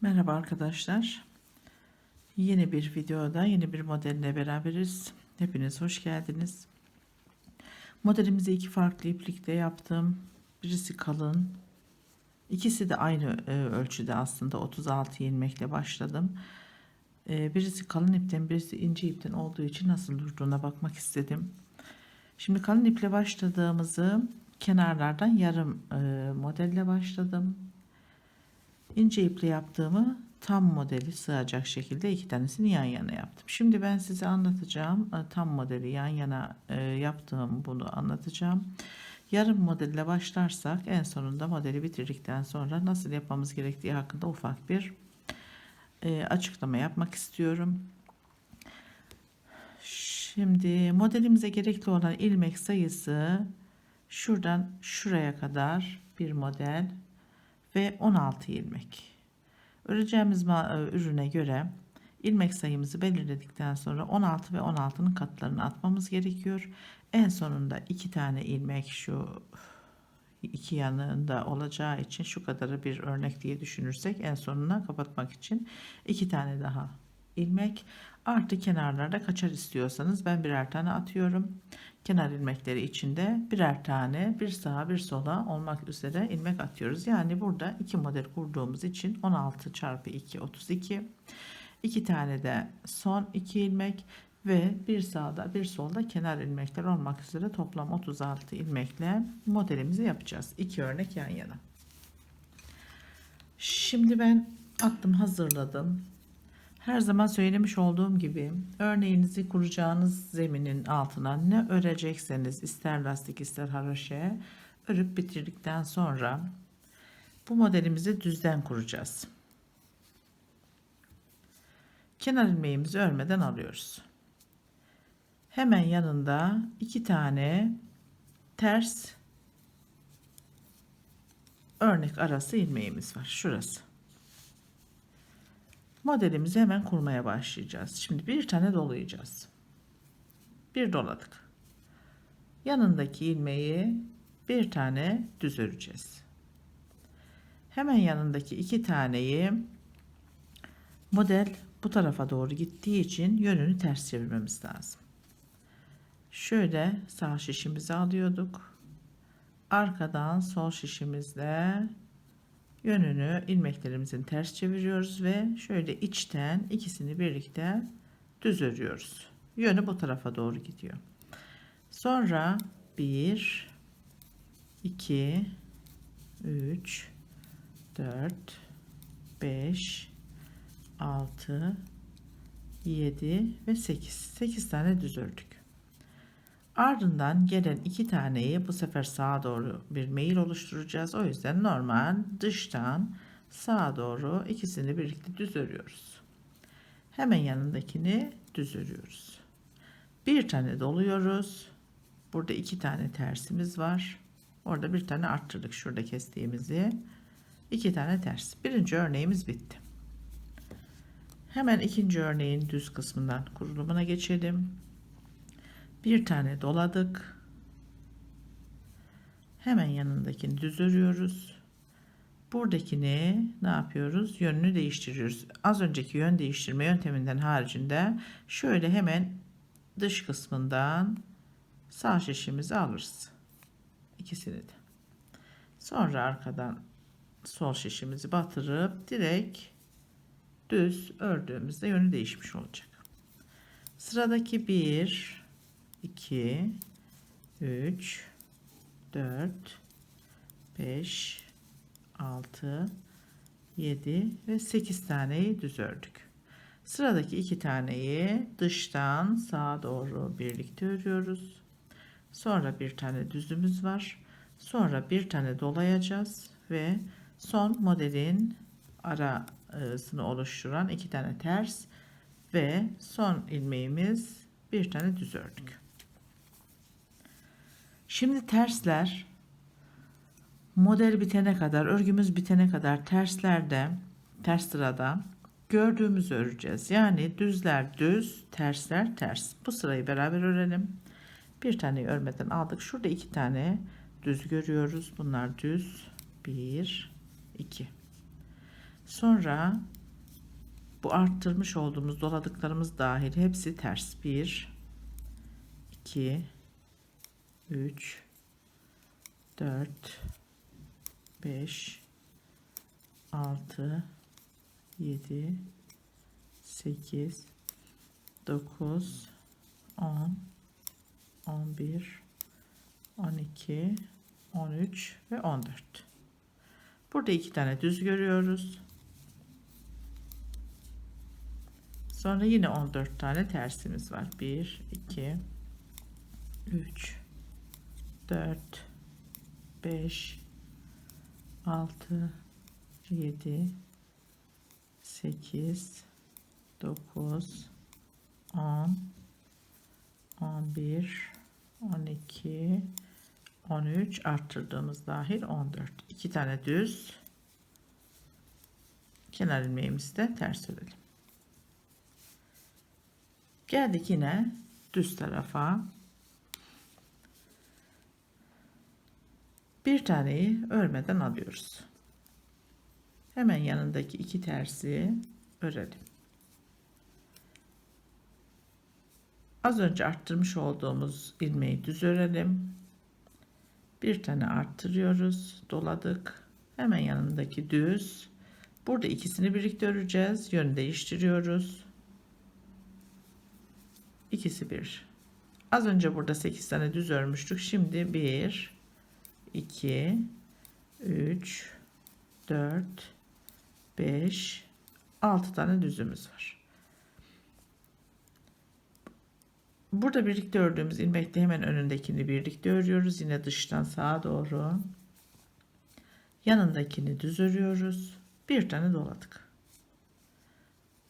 Merhaba arkadaşlar. Yeni bir videoda yeni bir modelle beraberiz. Hepiniz hoş geldiniz. Modelimizi iki farklı iplikte yaptım. Birisi kalın. İkisi de aynı e, ölçüde aslında 36 ilmekle başladım. E, birisi kalın ipten birisi ince ipten olduğu için nasıl durduğuna bakmak istedim. Şimdi kalın iple başladığımızı kenarlardan yarım e, modelle başladım. İnce iple yaptığımı tam modeli sığacak şekilde iki tanesini yan yana yaptım. Şimdi ben size anlatacağım. e, Tam modeli yan yana e, yaptığım bunu anlatacağım. Yarım modelle başlarsak en sonunda modeli bitirdikten sonra nasıl yapmamız gerektiği hakkında ufak bir e, açıklama yapmak istiyorum. Şimdi modelimize gerekli olan ilmek sayısı şuradan şuraya kadar bir model ve 16 ilmek. Öreceğimiz e, ürüne göre ilmek sayımızı belirledikten sonra 16 ve 16'nın katlarını atmamız gerekiyor. En sonunda iki tane ilmek şu iki yanında olacağı için şu kadarı bir örnek diye düşünürsek en sonuna kapatmak için iki tane daha ilmek artı kenarlarda kaçar istiyorsanız ben birer tane atıyorum. Kenar ilmekleri içinde birer tane bir sağa bir sola olmak üzere ilmek atıyoruz. Yani burada iki model kurduğumuz için 16 çarpı 2 32. iki tane de son iki ilmek ve bir sağda bir solda kenar ilmekler olmak üzere toplam 36 ilmekle modelimizi yapacağız. İki örnek yan yana. Şimdi ben attım hazırladım. Her zaman söylemiş olduğum gibi örneğinizi kuracağınız zeminin altına ne örecekseniz ister lastik ister haroşe örüp bitirdikten sonra bu modelimizi düzden kuracağız. Kenar ilmeğimizi örmeden alıyoruz. Hemen yanında iki tane ters örnek arası ilmeğimiz var. Şurası. Modelimizi hemen kurmaya başlayacağız. Şimdi bir tane dolayacağız. Bir doladık. Yanındaki ilmeği bir tane düz öreceğiz. Hemen yanındaki iki taneyi model bu tarafa doğru gittiği için yönünü ters çevirmemiz lazım. Şöyle sağ şişimizi alıyorduk. Arkadan sol şişimizle yönünü ilmeklerimizin ters çeviriyoruz ve şöyle içten ikisini birlikte düz örüyoruz. Yönü bu tarafa doğru gidiyor. Sonra 1 2 3 4 5 6 7 ve 8 8 tane düz ördük. Ardından gelen iki taneyi bu sefer sağa doğru bir meyil oluşturacağız. O yüzden normal dıştan sağa doğru ikisini birlikte düz örüyoruz. Hemen yanındakini düz örüyoruz. Bir tane doluyoruz. Burada iki tane tersimiz var. Orada bir tane arttırdık şurada kestiğimizi. İki tane ters. Birinci örneğimiz bitti. Hemen ikinci örneğin düz kısmından kurulumuna geçelim bir tane doladık. Hemen yanındakini düz örüyoruz buradakini ne yapıyoruz? Yönünü değiştiriyoruz. Az önceki yön değiştirme yönteminden haricinde şöyle hemen dış kısmından sağ şişimizi alırız. İkisini de. Sonra arkadan sol şişimizi batırıp direkt düz ördüğümüzde yönü değişmiş olacak. Sıradaki bir 2 3 4 5 6 7 ve 8 taneyi düz ördük. Sıradaki iki taneyi dıştan sağa doğru birlikte örüyoruz. Sonra bir tane düzümüz var. Sonra bir tane dolayacağız ve son modelin arasını oluşturan iki tane ters ve son ilmeğimiz bir tane düz ördük. Şimdi tersler model bitene kadar, örgümüz bitene kadar terslerde, ters sırada gördüğümüzü öreceğiz. Yani düzler düz, tersler ters. Bu sırayı beraber örelim. Bir tane örmeden aldık. Şurada iki tane düz görüyoruz. Bunlar düz. Bir, iki. Sonra bu arttırmış olduğumuz doladıklarımız dahil hepsi ters. 1 2 3 4 5 6 7 8 9 10 11 12 13 ve 14 burada iki tane düz görüyoruz. Sonra yine 14 tane tersimiz var. 1 2 3 4 5 6 7 8 9 10 11 12 13 arttırdığımız dahil 14 2 tane düz. Kenar ilmeğimizi de ters örelim geldik yine düz tarafa bir taneyi örmeden alıyoruz hemen yanındaki iki tersi örelim Az önce arttırmış olduğumuz ilmeği düz örelim. Bir tane arttırıyoruz. Doladık. Hemen yanındaki düz. Burada ikisini birlikte öreceğiz. Yön değiştiriyoruz. İkisi bir. Az önce burada 8 tane düz örmüştük. Şimdi 1 2 3 4 5 6 tane düzümüz var. Burada birlikte ördüğümüz ilmekte hemen önündekini birlikte örüyoruz. Yine dıştan sağa doğru. Yanındakini düz örüyoruz. Bir tane doladık.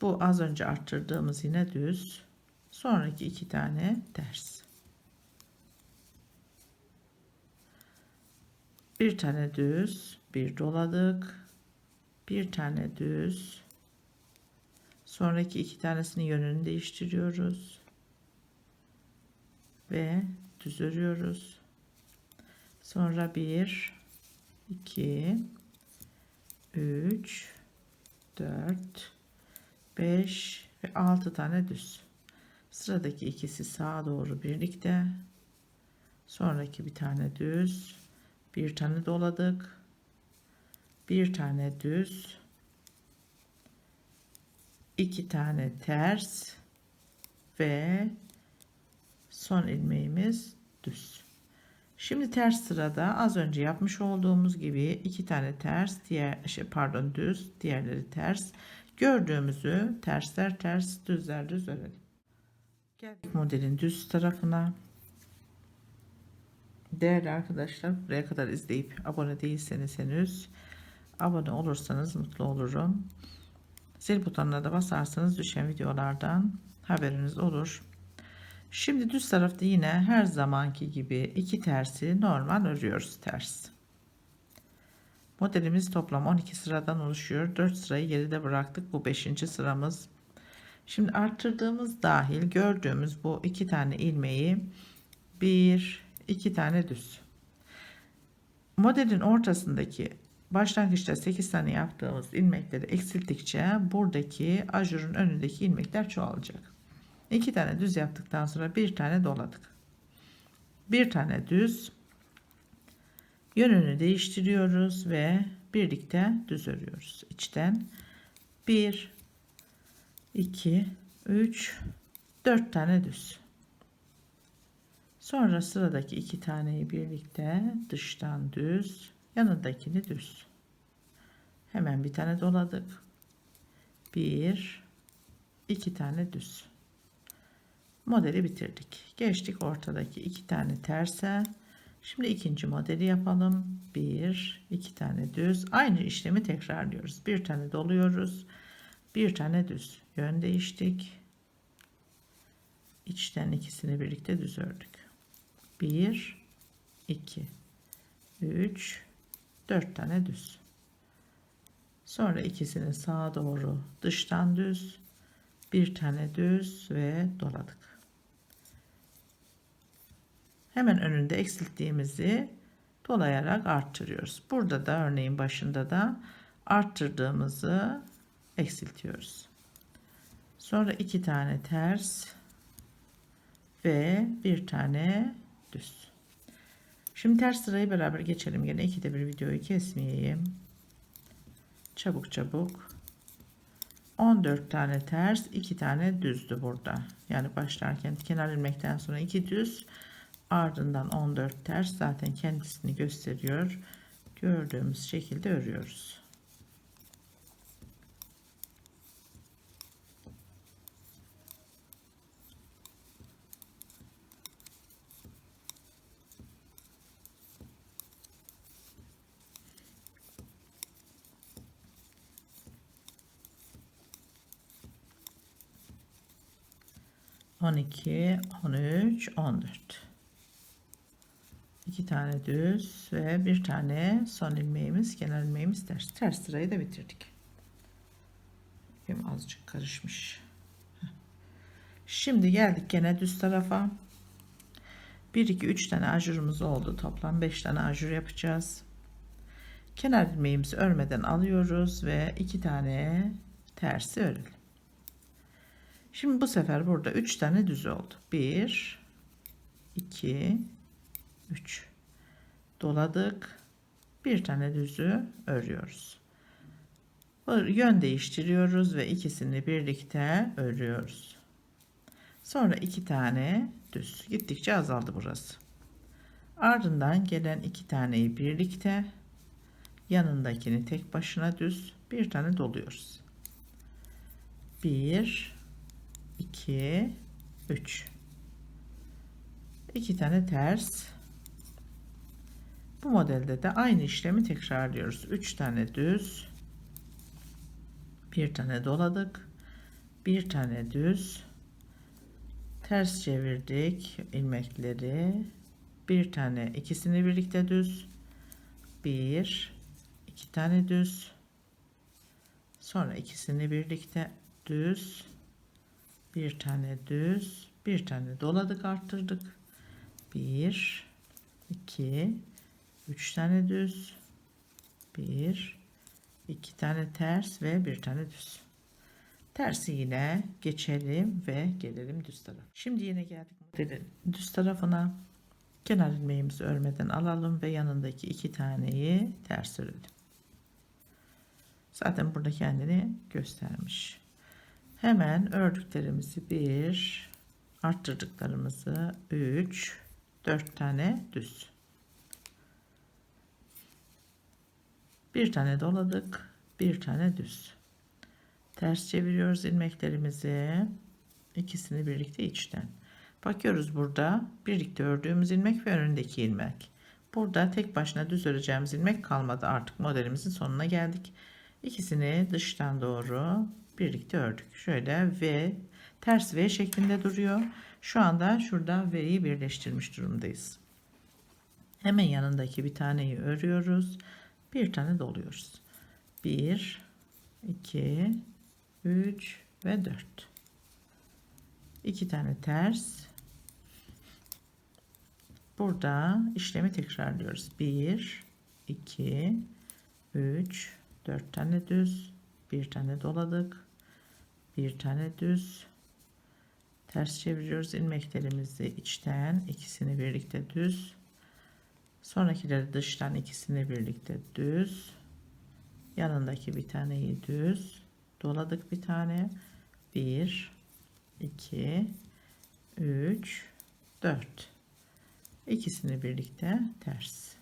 Bu az önce arttırdığımız yine düz. Sonraki iki tane ters. Bir tane düz, bir doladık. Bir tane düz. Sonraki iki tanesinin yönünü değiştiriyoruz ve düz örüyoruz. Sonra 1 2 3 4 5 ve 6 tane düz. Sıradaki ikisi sağa doğru birlikte. Sonraki bir tane düz. Bir tane doladık. Bir tane düz. iki tane ters ve son ilmeğimiz düz. Şimdi ters sırada az önce yapmış olduğumuz gibi iki tane ters, diğer şey pardon düz, diğerleri ters. Gördüğümüzü tersler ters, düzler düz örelim. Geldik modelin düz tarafına. Değerli arkadaşlar buraya kadar izleyip abone değilseniz henüz abone olursanız mutlu olurum. Zil butonuna da basarsanız düşen videolardan haberiniz olur. Şimdi düz tarafta yine her zamanki gibi iki tersi normal örüyoruz ters. Modelimiz toplam 12 sıradan oluşuyor. 4 sırayı geride bıraktık. Bu 5. sıramız. Şimdi arttırdığımız dahil gördüğümüz bu iki tane ilmeği bir iki tane düz. Modelin ortasındaki başlangıçta 8 tane yaptığımız ilmekleri eksilttikçe buradaki ajurun önündeki ilmekler çoğalacak. İki tane düz yaptıktan sonra bir tane doladık. Bir tane düz yönünü değiştiriyoruz ve birlikte düz örüyoruz. İçten 1 2 3 4 tane düz. Sonra sıradaki iki taneyi birlikte dıştan düz, yanındakini düz. Hemen bir tane doladık. Bir, iki tane düz modeli bitirdik. Geçtik ortadaki iki tane terse. Şimdi ikinci modeli yapalım. Bir, iki tane düz. Aynı işlemi tekrarlıyoruz. Bir tane doluyoruz. Bir tane düz. Yön değiştik. İçten ikisini birlikte düz ördük. Bir, iki, üç, dört tane düz. Sonra ikisini sağa doğru dıştan düz, bir tane düz ve doladık. Hemen önünde eksilttiğimizi dolayarak arttırıyoruz. Burada da örneğin başında da arttırdığımızı eksiltiyoruz. Sonra iki tane ters ve bir tane düz. Şimdi ters sırayı beraber geçelim. Yine ikide bir videoyu kesmeyeyim. Çabuk çabuk. 14 tane ters, 2 tane düzdü burada. Yani başlarken kenar ilmekten sonra 2 düz, ardından 14 ters zaten kendisini gösteriyor. Gördüğümüz şekilde örüyoruz. On iki, on üç, on dört. İki tane düz ve bir tane son ilmeğimiz, kenar ilmeğimiz ters. Ters sırayı da bitirdik. Benim azıcık karışmış. Şimdi geldik gene düz tarafa. 1 2 3 tane ajurumuz oldu. Toplam 5 tane ajur yapacağız. Kenar ilmeğimizi örmeden alıyoruz ve 2 tane tersi örelim. Şimdi bu sefer burada 3 tane düz oldu. 1 2 3 doladık. Bir tane düzü örüyoruz. Yön değiştiriyoruz ve ikisini birlikte örüyoruz. Sonra iki tane düz. Gittikçe azaldı burası. Ardından gelen iki taneyi birlikte yanındakini tek başına düz bir tane doluyoruz. 1 2 3 2 tane ters. Bu modelde de aynı işlemi tekrarlıyoruz. 3 tane düz. Bir tane doladık. Bir tane düz. Ters çevirdik ilmekleri. Bir tane ikisini birlikte düz. Bir iki tane düz. Sonra ikisini birlikte düz bir tane düz bir tane doladık arttırdık. Bir iki üç tane düz. Bir iki tane ters ve bir tane düz. Tersi yine geçelim ve gelelim düz taraf şimdi yine geldik modelin düz tarafına. Kenar ilmeğimizi örmeden alalım ve yanındaki iki taneyi ters örelim. Zaten burada kendini göstermiş Hemen ördüklerimizi bir arttırdıklarımızı 3 4 tane düz. Bir tane doladık, bir tane düz. Ters çeviriyoruz ilmeklerimizi. ikisini birlikte içten. Bakıyoruz burada birlikte ördüğümüz ilmek ve önündeki ilmek. Burada tek başına düz öreceğimiz ilmek kalmadı. Artık modelimizin sonuna geldik. İkisini dıştan doğru birlikte ördük. Şöyle V ters V şeklinde duruyor. Şu anda şurada V'yi birleştirmiş durumdayız. Hemen yanındaki bir taneyi örüyoruz. Bir tane doluyoruz. 1 2 3 ve 4. 2 tane ters. Burada işlemi tekrarlıyoruz. 1 2 3 4 tane düz, bir tane doladık bir tane düz. Ters çeviriyoruz. İlmeklerimizi içten ikisini birlikte düz. Sonrakileri dıştan ikisini birlikte düz. Yanındaki bir taneyi düz. Doladık bir tane. 1 2 3 4 ikisini birlikte ters.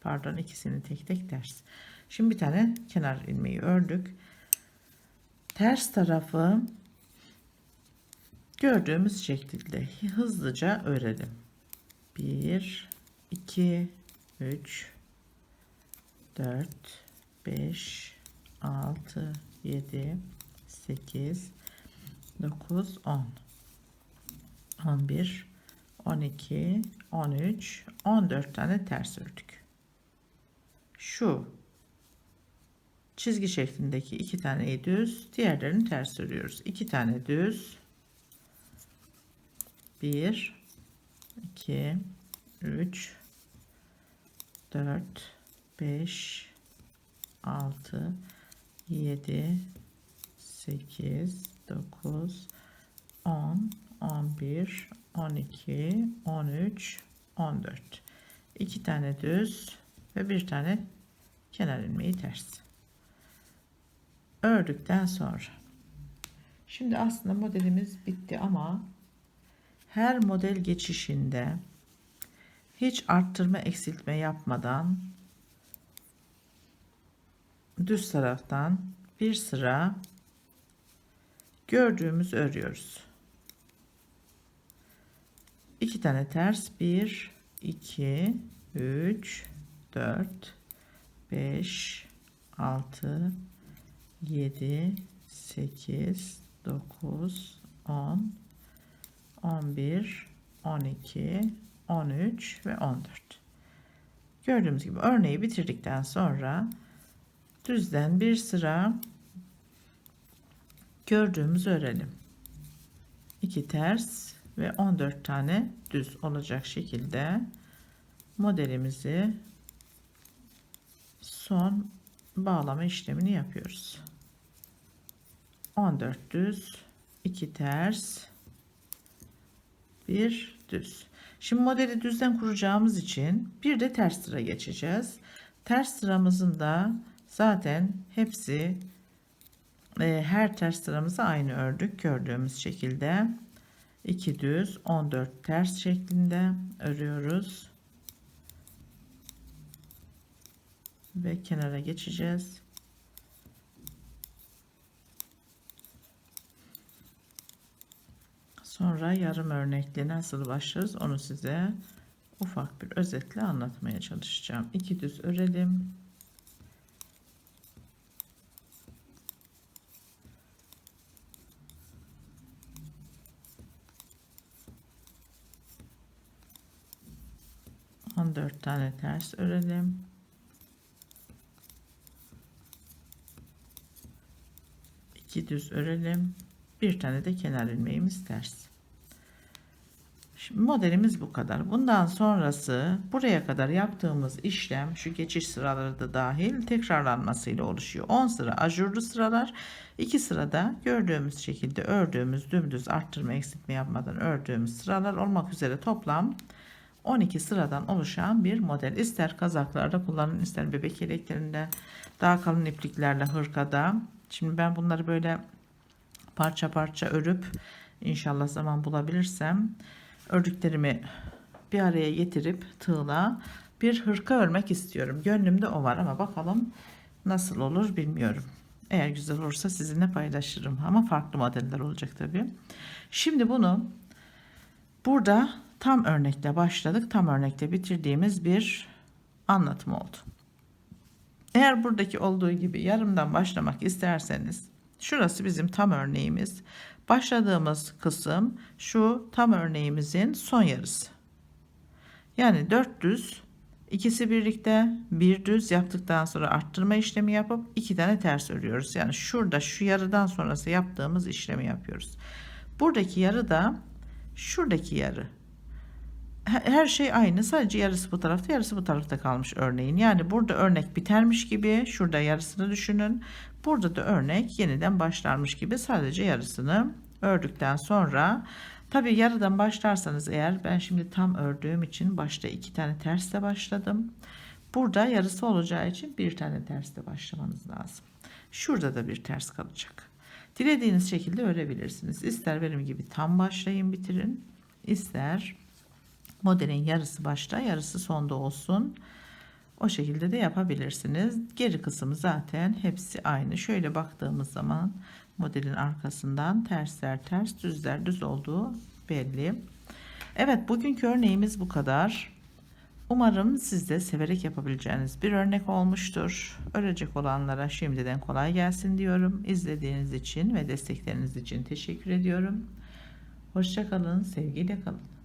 Pardon ikisini tek tek ters. Şimdi bir tane kenar ilmeği ördük ters tarafı gördüğümüz şekilde hızlıca örelim. 1 2 3 4 5 6 7 8 9 10 11 12 13 14 tane ters ördük. Şu çizgi şeklindeki iki taneyi düz diğerlerini ters örüyoruz. İki tane düz. 1 2 3 4 5 6 7 8 9 10 11 12 13 14 2 tane düz ve bir tane kenar ilmeği ters ördükten sonra şimdi aslında modelimiz bitti ama her model geçişinde hiç arttırma eksiltme yapmadan düz taraftan bir sıra gördüğümüz örüyoruz. İki tane ters 1 2 3 4 5 6 7 8 9 10 11 12 13 ve 14 gördüğümüz gibi örneği bitirdikten sonra düzden bir sıra gördüğümüz örelim. 2 ters ve 14 tane düz olacak şekilde modelimizi son bağlama işlemini yapıyoruz 14 düz 2 ters bir düz. Şimdi modeli düzden kuracağımız için bir de ters sıra geçeceğiz. Ters sıramızın da zaten hepsi e, her ters sıramızı aynı ördük gördüğümüz şekilde. 2 düz 14 ters şeklinde örüyoruz. Ve kenara geçeceğiz sonra yarım örnekle nasıl başlarız onu size ufak bir özetle anlatmaya çalışacağım 2 düz örelim 14 tane ters örelim. iki düz örelim. Bir tane de kenar ilmeğimiz ters. Şimdi modelimiz bu kadar. Bundan sonrası buraya kadar yaptığımız işlem şu geçiş sıraları da dahil tekrarlanmasıyla oluşuyor. 10 sıra ajurlu sıralar, 2 sırada gördüğümüz şekilde ördüğümüz dümdüz arttırma eksiltme yapmadan ördüğümüz sıralar olmak üzere toplam 12 sıradan oluşan bir model. İster kazaklarda kullanın, ister bebek yeleklerinde, daha kalın ipliklerle hırkada. Şimdi ben bunları böyle parça parça örüp inşallah zaman bulabilirsem ördüklerimi bir araya getirip tığla bir hırka örmek istiyorum. Gönlümde o var ama bakalım nasıl olur bilmiyorum. Eğer güzel olursa sizinle paylaşırım ama farklı modeller olacak tabii. Şimdi bunu burada tam örnekle başladık. Tam örnekte bitirdiğimiz bir anlatım oldu. Eğer buradaki olduğu gibi yarımdan başlamak isterseniz şurası bizim tam örneğimiz. Başladığımız kısım şu tam örneğimizin son yarısı. Yani 4 düz ikisi birlikte bir düz yaptıktan sonra arttırma işlemi yapıp iki tane ters örüyoruz. Yani şurada şu yarıdan sonrası yaptığımız işlemi yapıyoruz. Buradaki yarı da şuradaki yarı her şey aynı sadece yarısı bu tarafta yarısı bu tarafta kalmış örneğin yani burada örnek bitermiş gibi şurada yarısını düşünün burada da örnek yeniden başlarmış gibi sadece yarısını ördükten sonra. Tabi yarıdan başlarsanız eğer ben şimdi tam ördüğüm için başta iki tane tersle başladım. Burada yarısı olacağı için bir tane tersle başlamanız lazım. Şurada da bir ters kalacak. Dilediğiniz şekilde örebilirsiniz. İster benim gibi tam başlayın bitirin. İster modelin yarısı başta yarısı sonda olsun. O şekilde de yapabilirsiniz. Geri kısmı zaten hepsi aynı. Şöyle baktığımız zaman modelin arkasından tersler ters düzler düz olduğu belli. Evet bugünkü örneğimiz bu kadar. Umarım siz de severek yapabileceğiniz bir örnek olmuştur. Örecek olanlara şimdiden kolay gelsin diyorum. İzlediğiniz için ve destekleriniz için teşekkür ediyorum. Hoşçakalın, sevgiyle kalın.